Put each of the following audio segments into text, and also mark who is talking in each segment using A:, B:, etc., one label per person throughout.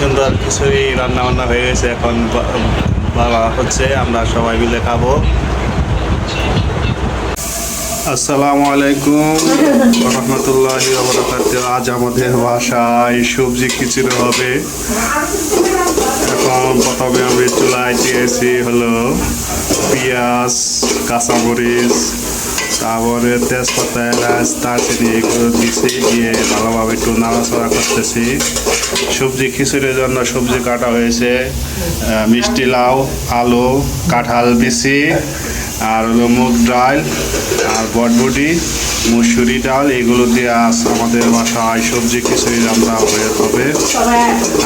A: সুন্দর খিচুড়ি রান্না বান্না হয়ে গেছে, এখন বা- বলা হচ্ছে, আমরা সবাই মিলে খাব। আসসালামু আলাইকুম। রহমতুল্লাহ আজ আমাদের বাসায় সবজি খিচুড়ি হবে। এখন প্রথমে আমি চুলায় দিয়েছি হলো পেঁয়াজ, কাঁচামরিচ তারপরে তেজপাতা এলাচ দারচিনি এগুলো দিয়েছি দিয়ে ভালোভাবে একটু নাড়াচাড়া করতেছি। সবজি খিচুড়ির জন্য সবজি কাটা হয়েছে মিষ্টি লাউ আলু কাঁঠাল বিচি আর হলো মুগ ডাল আর বটবটি মুসুরি ডাল এগুলো দিয়ে আজ আমাদের বাসায় সবজি খিচুড়ি রান্না হয়ে হবে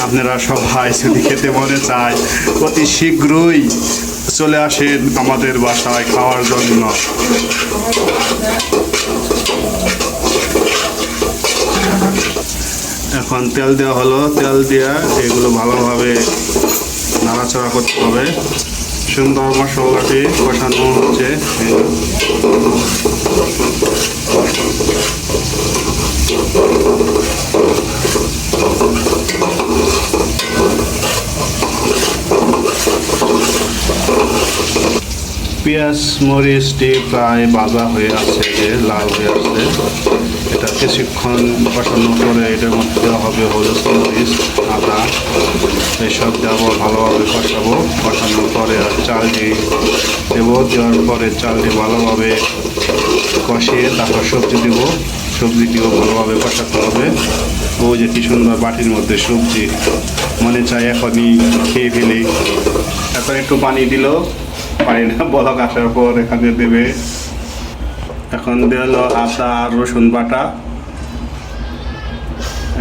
A: আপনারা সবাই যদি খেতে মনে চায় অতি শীঘ্রই চলে আসেন আমাদের বাসায় খাওয়ার জন্য। এখন তেল দেওয়া হলো। তেল দেওয়া এগুলো ভালোভাবে নাড়াচাড়া করতে হবে। সুন্দর মশলাটি কষানো হচ্ছে। পেঁয়াজ মরিচটি প্রায় বাজা হয়ে আছে, যে লাল হয়ে আছে। এটা কিছুক্ষণ কষানো করে এটার মধ্যে দেওয়া হবে হলুদ, মরিচ, আদা। এসব দেবো, ভালোভাবে কষাবো কষানোর পরে আর চালটি দেবো। দেওয়ার পরে চালটি ভালোভাবে কষিয়ে তারপর সবজি দেব। সবজিটিও ভালোভাবে কষাতে হবে। ও যে কি সুন্দর বাটির মধ্যে সবজি। মনে চাই এখনই খেয়ে ফেলি। এখন একটু পানি দিল। পানিটা বলক আসার পর এখানে দেবে। এখন আর রসুন বাটা।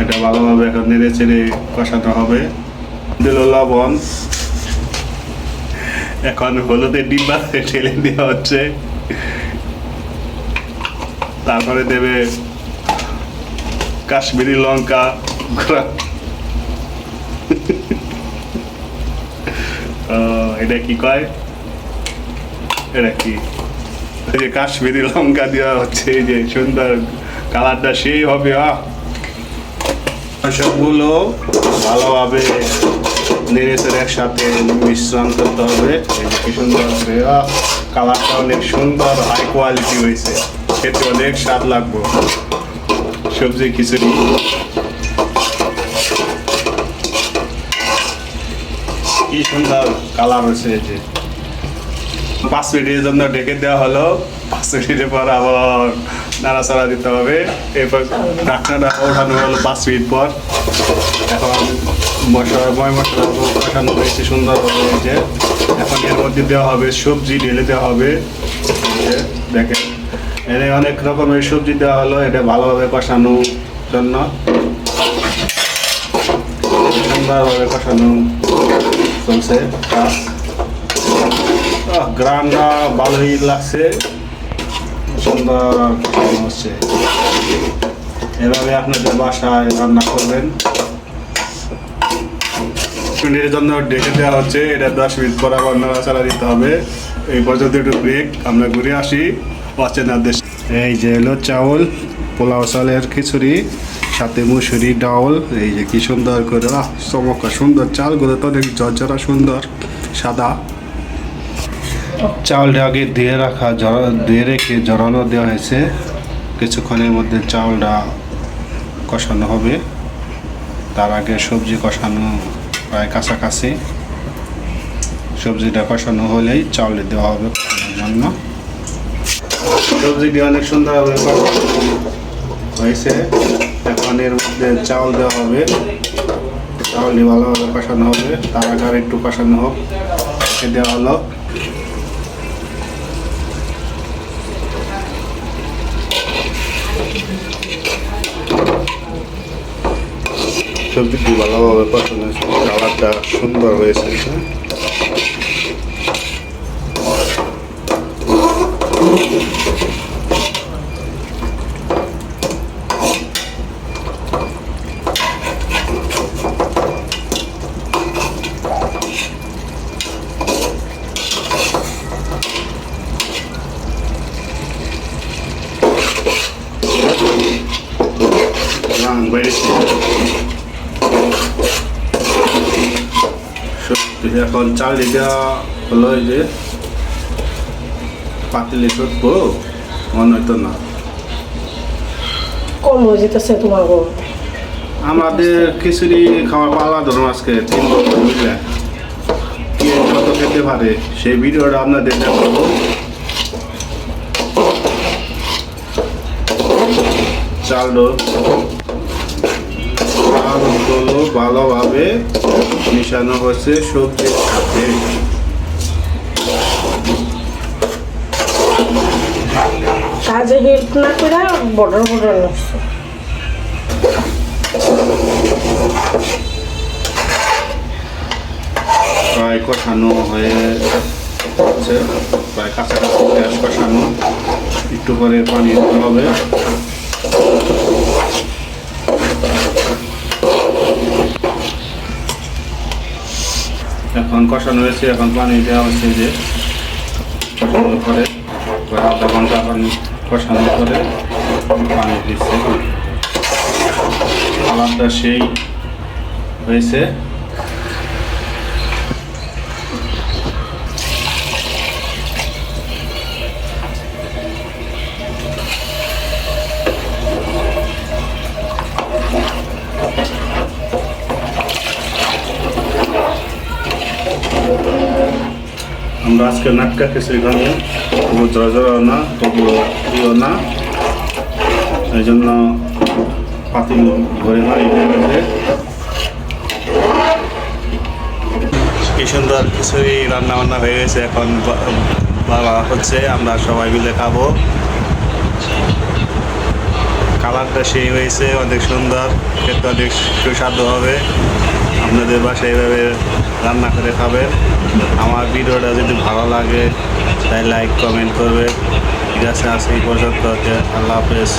A: এটা ভালোভাবে এখন নেড়ে চেড়ে কষানো হবে। দিল লবণ। এখন ডিব্বা ঠেলে দেওয়া হচ্ছে। তারপরে দেবে কাশ্মীরি লঙ্কা এটা কি কয়? এটা কি? যে কাশ্মীরি লঙ্কা দেওয়া হচ্ছে, এই যে সুন্দর কালারটা সেই হবে, আহ। সবগুলো ভালোভাবে নেড়ে চেড়ে একসাথে মিশ্রণ করতে হবে। কি সুন্দর হবে কালারটা অনেক সুন্দর হাই কোয়ালিটি হয়েছে। খেতে অনেক স্বাদ লাগবে। সবজি, খিচুড়ি। কি সুন্দর কালার হয়েছে যে। পাঁচ মিনিটের জন্য ডেকে দেওয়া হলো। পাঁচ মিনিটের পর আবার নাড়াচাড়া দিতে হবে। এরপর ঢাকনাটা ওঠানো হলো পাঁচ মিনিট পর। এখন মশলা, ময় মশলা হয়েছে সুন্দরভাবে হয়েছে এখন এর মধ্যে দেওয়া হবে সবজি, ঢেলে দেওয়া হবে। দেখেন এখানে অনেক রকমের সবজি দেওয়া হলো, এটা ভালোভাবে কষানোর জন্য। সুন্দরভাবে কষানো চলছে। গ্রানটা ভালোই লাগছে। সুন্দর হচ্ছে। এভাবে আপনাদের বাসায় রান্না করবেন। মিনিটের জন্য ডেকে দেওয়া হচ্ছে। এটা দশ মিনিট পর আবার নাড়াচাড়া দিতে হবে। এই পর্যন্ত একটু ব্রেক আমরা ঘুরে আসি। অচেনা দেশ এই যে এলো চাউল, পোলাও চালের খিচুড়ি, সাথে মুসুরি ডাউল এই যে কি সুন্দর করে চমৎকার সুন্দর। চালগুলো তো অনেক ঝরঝরা সুন্দর, সাদা। চাউলটা আগে দিয়ে রাখা দিয়ে রেখে জড়ানো দেওয়া হয়েছে। কিছুক্ষণের মধ্যে চাউলটা কষানো হবে। তার আগে সবজি কষানো প্রায় কাছাকাছি। সবজিটা কষানো হলেই চাউলে দেওয়া হবে কষানোর জন্য। সবজিটি অনেক সুন্দরভাবে হয়েছে। এখন এর মধ্যে চাউল দেওয়া হবে। চাউলটি ভালোভাবে কষানো হবে। তার আগে একটু কষানো হোক। দেওয়া হলো। সবজিটি ভালোভাবে পছন্দ হয়েছে। কালারটা সুন্দর হয়েছে রান বেড়েছে এখন চাল দেওয়া হলো যে পাতিলে সত্যো মনে হইতো না।
B: কম হয়ে যেতেছে তোমার
A: আমাদের খিচুড়ি খাওয়া পালা ধরুন আজকে তিন বছর বুঝলে? কে কত খেতে পারে সেই ভিডিওটা আপনাদের দেখাবো। চাল ডোল ভালোভাবে মিশানো হচ্ছে সবজির সাথে।
B: কাজে হেল্প না করে বর্ডার বর্ডার নষ্ট
A: প্রায় কষানো হয়ে যাচ্ছে। প্রায় কাছাকাছি গ্যাস কষানো। একটু পরে পানি দিতে হবে। এখন কষানো হয়েছে, এখন পানি দেওয়া হচ্ছে যে কষানোর প্রায় আধা ঘণ্টা পানি পানি দিচ্ছে। আলাদা সেই হয়েছে। আমরা আজকে নাটকা খিচুড়ি খাব তবু জর্জরাও না, তবু ইও না। এই জন্য পাতিল ভরে মারি কি সুন্দর খিচুড়ি রান্না বান্না হয়ে গেছে, এখন বাবা হচ্ছে, আমরা সবাই মিলে খাব। কালারটা সেই হয়েছে, অনেক সুন্দর, খেতে অনেক সুস্বাদু হবে। আপনাদের বাসায় এইভাবে রান্না করে খাবেন আমার ভিডিওটা যদি ভালো লাগে, তাই লাইক কমেন্ট করবে। ঠিক আছে, আজকে পর্যন্ত আল্লাহ হাফেজ।